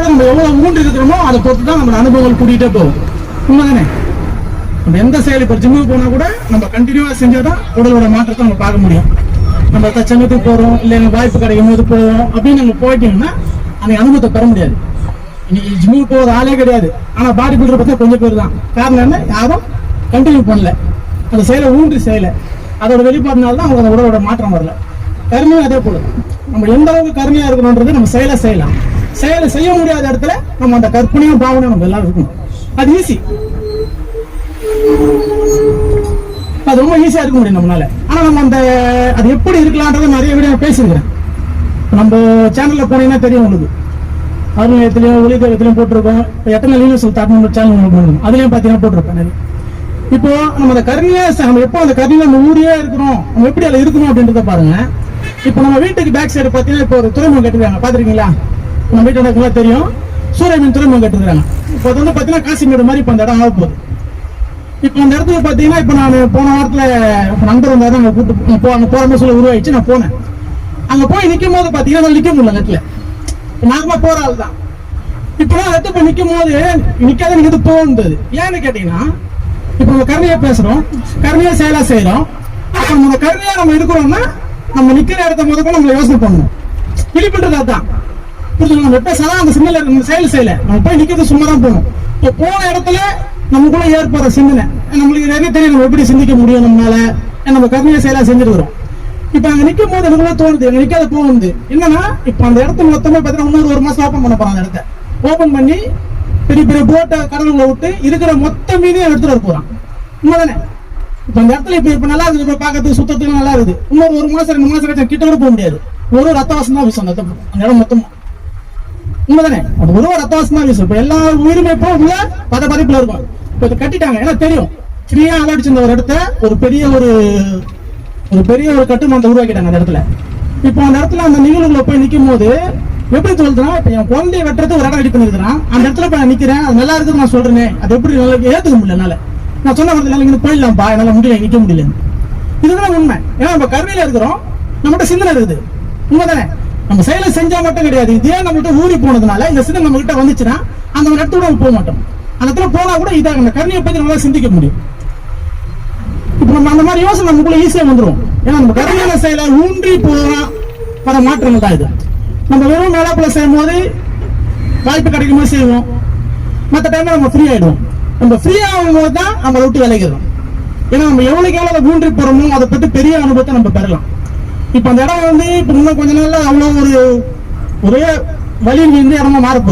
நம்ம எவ்வளவு ஊன்றி இருக்கிறோமோ அதை பொறுத்து தான் நம்ம அனுபவங்கள் கூட்டிகிட்டே போகும். உண்மைதானே? நம்ம எந்த செயல் இப்போ ஜிம்முக்கு போனால் கூட நம்ம கண்டினியூவாக செஞ்சால் தான் உடலோட மாற்றத்தை நம்ம பார்க்க முடியும். நம்ம தச்சங்கத்துக்கு போகிறோம் இல்லை எனக்கு வாய்ப்பு கிடைக்கும் போது போவோம் அப்படின்னு நம்ம போயிட்டீங்கன்னா அந்த அனுபவத்தை பெற முடியாது. இன்னைக்கு ஜிம்முக்கு போகிற ஆளே கிடையாது. ஆனால் பாடி பில்டர் பற்றி கொஞ்சம் பேர் தான். காரணம் என்ன? யாரும் கண்டினியூ பண்ணல. அந்த செயலை ஊன்றி செய்யலை. அதோட வெளிப்பாடுனால தான் அவங்க அந்த உடலோட மாற்றம் வரல. கருமையும் அதே போல. நம்ம எந்த அளவுக்கு கருமையாக இருக்கணுன்றது நம்ம செயலை செய்யலாம். செயலை செய்ய முடியாத இடத்துல நம்ம அந்த கற்பனையும் பாவனையும் நம்ம எல்லாரும் இருக்கணும். அது ஈஸி அது ரொம்ப ஈஸியா இருக்க முடியும் நம்மளால. ஆனா நம்ம அந்த அது எப்படி இருக்கலாம்ன்றத நிறைய வீடியோ பேசியிருக்கிறேன். நம்ம சேனல்ல போனீங்கன்னா தெரியும் உங்களுக்கு. அருணயத்திலையும் ஒளிதேவத்திலையும் போட்டிருக்கோம். இப்போ எத்தனை யூனிவர்சல் தாக்கணும் சேனல் உங்களுக்கு பண்ணும் அதுலயும் பார்த்தீங்கன்னா போட்டிருப்பேன் நிறைய. இப்போ நம்ம அந்த கருணையா நம்ம எப்போ அந்த கருணையில நம்ம ஊரே இருக்கிறோம் நம்ம எப்படி அதில் இருக்கணும் அப்படின்றத பாருங்க. இப்போ நம்ம வீட்டுக்கு பேக் சைடு பார்த்தீங்கன்னா இப்போ ஒரு துறைமுகம் கட்டுறாங்க பார்த்துருக்கீங்களா நம்ம வீட்டு எனக்கு தெரியும். சூரியமீன் துறைமுகம் கட்டுறாங்க இப்போ அது வந்து பார்த்தீங்கன்னா காசிமேடு மாதிரி இப்போ அந்த இடம் ஆக போகுது. இப்போ அந்த இடத்துல பார்த்தீங்கன்னா இப்போ நான் போன வாரத்தில் நண்பர் நண்பர் தான் அங்கே கூட்டு போ அங்கே போகிற மாதிரி சொல்ல உருவாயிடுச்சு நான் போனேன். அங்கே போய் நிற்கும் போது பார்த்தீங்கன்னா நான் நிற்க முடியல இடத்துல. நார்மலா போற ஆள் தான். இப்போ நான் இடத்துல போய் நிற்கும் போது நிற்காத நீங்க போகுது ஏன்னு கேட்டீங்கன்னா இப்போ நம்ம கருணையா பேசுறோம் கருணையா செயலாக செய்யறோம் அப்போ நம்ம கருணையாக நம்ம இருக்கிறோம்னா நம்ம நிக்கிற இடத்த முதல்ல நம்ம யோசனை பண்ணணும் வெளிப்பட்டது அதான். புரிஞ்சுக்கணும் நம்ம சதா அந்த சிந்தனை நம்ம செயல் செய்யல. நம்ம போய் நிற்கிறது சும்மா தான் போகணும் இப்போ போன இடத்துல நமக்குள்ள ஏற்படுற சிந்தனை நம்மளுக்கு நிறைய தெரியும். நம்ம எப்படி சிந்திக்க முடியும் நம்மளால? நம்ம கருமையை செயலா செஞ்சுட்டு வரோம் இப்போ அங்கே நிற்கும் போது எனக்குள்ள தோணுது அங்க நிற்காத போகுது என்னன்னா இப்போ அந்த இடத்த மொத்தமாக பார்த்தீங்கன்னா இன்னொரு ஒரு மாதம் ஓப்பன் பண்ண போறாங்க அந்த இடத்த. ஓப்பன் பண்ணி பெரிய பெரிய போட்டை கடலுங்களை விட்டு இருக்கிற மொத்த மீனையும் எடுத்துட்டு வர போறான். உண்மைதானே? இப்போ அந்த இடத்துல இப்போ இப்போ நல்லா இருக்குது. பார்க்கறதுக்கு பாக்கிறதுக்கு சுத்தத்துக்கு நல்லா இருக்குது. இன்னொரு ஒரு மாசம் ரெண்டு மாசம் கிட்ட கூட போக முடியாது. ஒரு ரத்த வாசம் தான் வீசும் அந்த அந்த இடம் மொத்தமாக உண்மைதானே? அது ஒரு ரத்த யூஸ் தான் இப்ப எல்லா உயிருமே இப்போ உள்ள பத பதிப்புல இருக்கும் இப்ப இதை கட்டிட்டாங்க. ஏன்னா தெரியும். ஃப்ரீயா அலடிச்சிருந்த ஒரு இடத்த ஒரு பெரிய ஒரு ஒரு பெரிய ஒரு கட்டுமானத்தை உருவாக்கிட்டாங்க அந்த இடத்துல. இப்போ அந்த இடத்துல அந்த நிகழ்வுகளை போய் நிற்கும் போது எப்படி சொல்றேன் இப்ப என் குழந்தைய வெட்டுறது ஒரு இடம் ரெடி பண்ணிருக்கிறான் அந்த இடத்துல போய் நான் நிக்கிறேன். அது நல்லா இருக்குன்னு நான் சொல்றேனே. அது எப்படி நல்லா ஏத்துக்க முடியல என்னால. நான் சொன்ன வந்து இங்க போயிடலாம்ப்பா. என்னால முடியல. நிக்க முடியல இதுதான் உண்மை. ஏன்னா நம்ம கருணையில இருக்கிறோம். நம்மகிட்ட சிந்தனை இருக்குது. உண்மைதானே? நம்ம செயலை செஞ்சா மட்டும் கிடையாது. இதே நம்மகிட்ட ஊறி போனதுனால இந்த சிந்தனை நம்ம கிட்ட வந்துச்சுன்னா அந்த ஒரு நம்ம போக மாட்டோம். அந்த இடத்துல போனா கூட இதாக அந்த கருணையை பத்தி நம்மளால சிந்திக்க முடியும். இப்ப நம்ம அந்த மாதிரி யோசனை நமக்குள்ள ஈஸியா வந்துரும். ஏன்னா நம்ம கருமையான செயலை ஊன்றி போனா பல மாற்றங்கள் தான் இது. நம்ம வெறும் மேலாப்புல செய்யும் போது வாய்ப்பு கிடைக்கும் போது செய்வோம். மற்ற டைம்ல நம்ம ஃப்ரீ ஆயிடுவோம். நம்ம ஃப்ரீ ஆகும் போது தான் நம்ம விட்டு விளைகிறோம் ஏன்னா நம்ம எவ்வளவு எவ்வளவு ஊன்றி போறோமோ அதை பத்தி பெரிய அனுபவத்தை நம்ம பெறலாம். இப்ப அந்த இடம் வந்து இப்ப இன்னும் கொஞ்ச நாள்ல அவ்வளவு ஒரு ஒரே வழியில் இருந்து இடமா மாறப்போகுது.